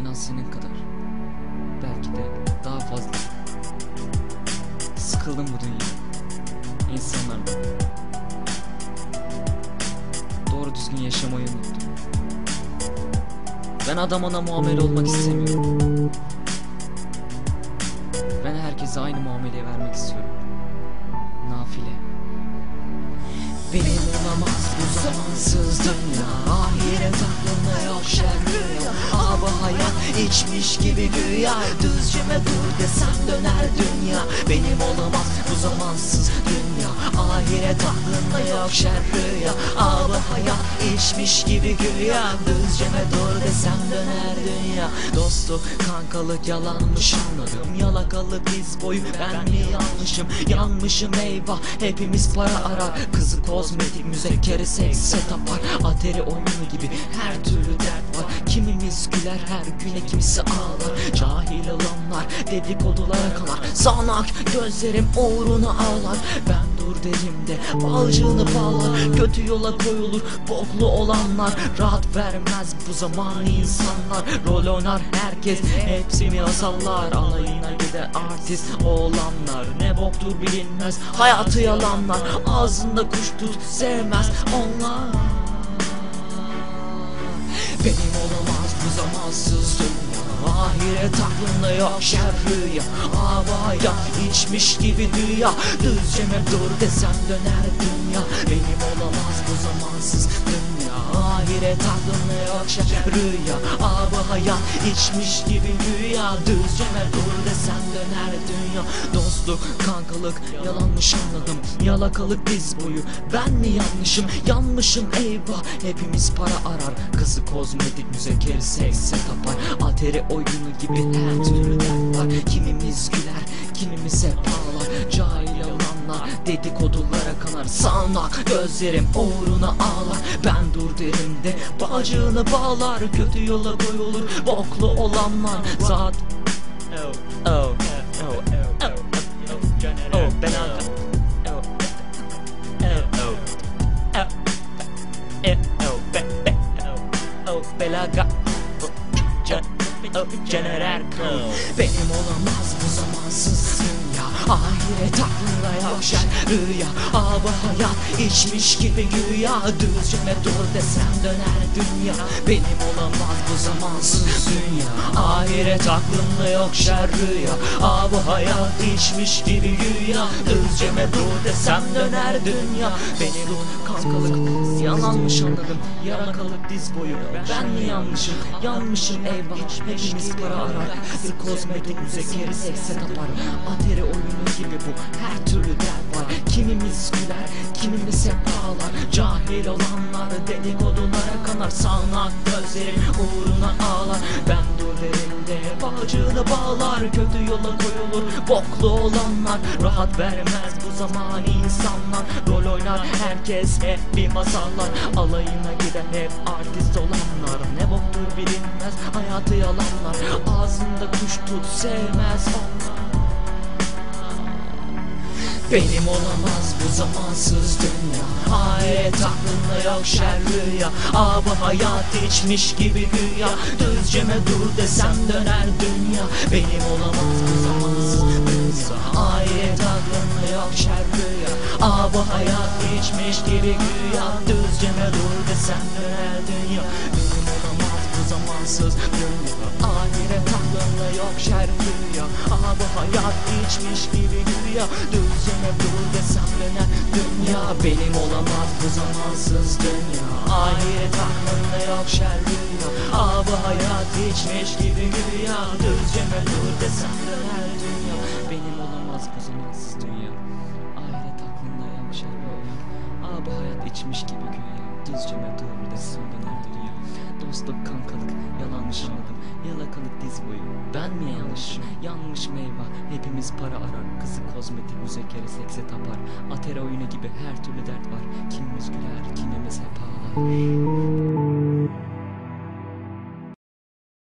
En az senin kadar. Belki de daha fazla. Sıkıldım bu dünya. İnsanlardan. Doğru düzgün yaşamayı unuttum. Ben adam ona muamele olmak istemiyorum. Ben herkese aynı muameleyi vermek istiyorum. Nafile. Benim olamaz bu zamansız dünya Ahiret aklımda yok hayat içmiş gibi güya. Düzceme dur desem döner dünya. Benim olamaz bu zamansız dünya Ahiret aklımda yok şer rüya. Abi hayat içmiş gibi güya. Düzceme dur desem döner dünya. Dostluk kankalık yalanmış anladım Yalakalık diz boyu ben mi yanlışım? Yanmışım eyvah hepimiz para arar. Kızı kozmetik müzekkeri sekse tapar Ateri oyunu gibi her türlü dert var. Kimimiz güler her güne kimisi ağlar. Cahil olanlar dedikodulara kalar. Sanak gözlerim uğruna ağlar. Ben dur dedim de balcığını bağlar Kötü yola koyulur. Boklu olanlar Rahat vermez bu zaman insanlar. Rol oynar herkes hepsi mi asallar. Alayına gider artist olanlar. Ne boktur bilinmez hayatı yalanlar. Ağzında kuş tut sevmez onlar. Benim olamaz bu zamansız. dünya Ahiret aklımda yok şer rüya Hava hayat içmiş gibi dünya. Düzceme dur desem döner dünya. Benim olamaz bu zamansız dünya. Ahiret aklımda yok şer rüya Hava hayat içmiş gibi dünya. Düzceme dur desem döner dünya. Dostluk kankalık yalanmış anladım. Yalakalık diz boyu ben mi yanlışım? Yanmışım eyvah. Hepimiz para arar kızı kozmetik müzekeri sekse tapar Ateri oyunu gibi her türlü dert var Kimimiz güler kimimiz hep ağlar Cahil olanlar dedikodulara kanar Sağnak gözlerim uğruna ağlar Ben dur derim de bağlar Kötü yola koyulur boklu olanlar Zat Oh, oh, oh, oh, oh, oh, ben. Oh, oh, oh, oh, eh, oh, be, be, oh, oh, belaga. Erkan. Benim olamaz bu zamansız dünya Ahiret aklında yok şer rüya. Abi hayat içmiş gibi güya. Düzceme dur desem döner dünya. Benim olamaz bu zamansız dünya Ahiret aklında yok şer rüya. Abi hayat içmiş gibi güya. Düzceme dur desem döner dünya. Benim kankalık yalanmış anladım. Yarakalık diz boyu. Ben mi yanlışım yanmışım eyvah. Hepimiz para arar Kızı kozmetik müzekeri sekse tapar Ateri oyunu gibi bu. Her türlü dert var. Kimimiz güler kimimiz hep ağlar. Cahil olanlar dedikodulara kanar. Sağnak gözlerim uğruna ağlar. Ben dur derim de bacığını bağlar. Kötü yola koyulur boklu olanlar. Rahat vermez bu zaman insanlar oynar herkes hep bir masallar. Alayına giden hep artist olanlar. Ne boktur bilinmez hayatı yalanlar. Ağzında kuş tut sevmez onlar. Benim olamaz bu zamansız dünya. Ahiret aklında yok şer rüya. Abi hayat içmiş gibi güya. Düzceme dur desem döner dünya. Benim olamaz bu zamansız dünya. Ahiret aklında yok şer rüya hayat içmiş gibi güya. Düzceme dur desem döner dünya. Benim olamaz bu zamansız dünya. Ahiret aklında yok şer rüya Abi hayat içmiş gibi güya. Düzceme dur desem döner dünya. Benim olamaz bu zamansız dünya. Ahiret aklında yok şer rüya Abi hayat içmiş gibi güya. Düzceme dur desem döner dünya. Benim olamaz bu zamansız dünya Abi hayat içmiş gibi güya. Düzceme dur desem döner dünya Dostluk kankalık yalanmış anladım. Yalakalık diz boyu. Ben mi yanlışım yanlış meyve. Hepimiz para arar. Kızı kozmetik müzekkeri sekse tapar. Atera oyunu gibi her türlü dert var. Kimimiz güler kimimiz hep ağlar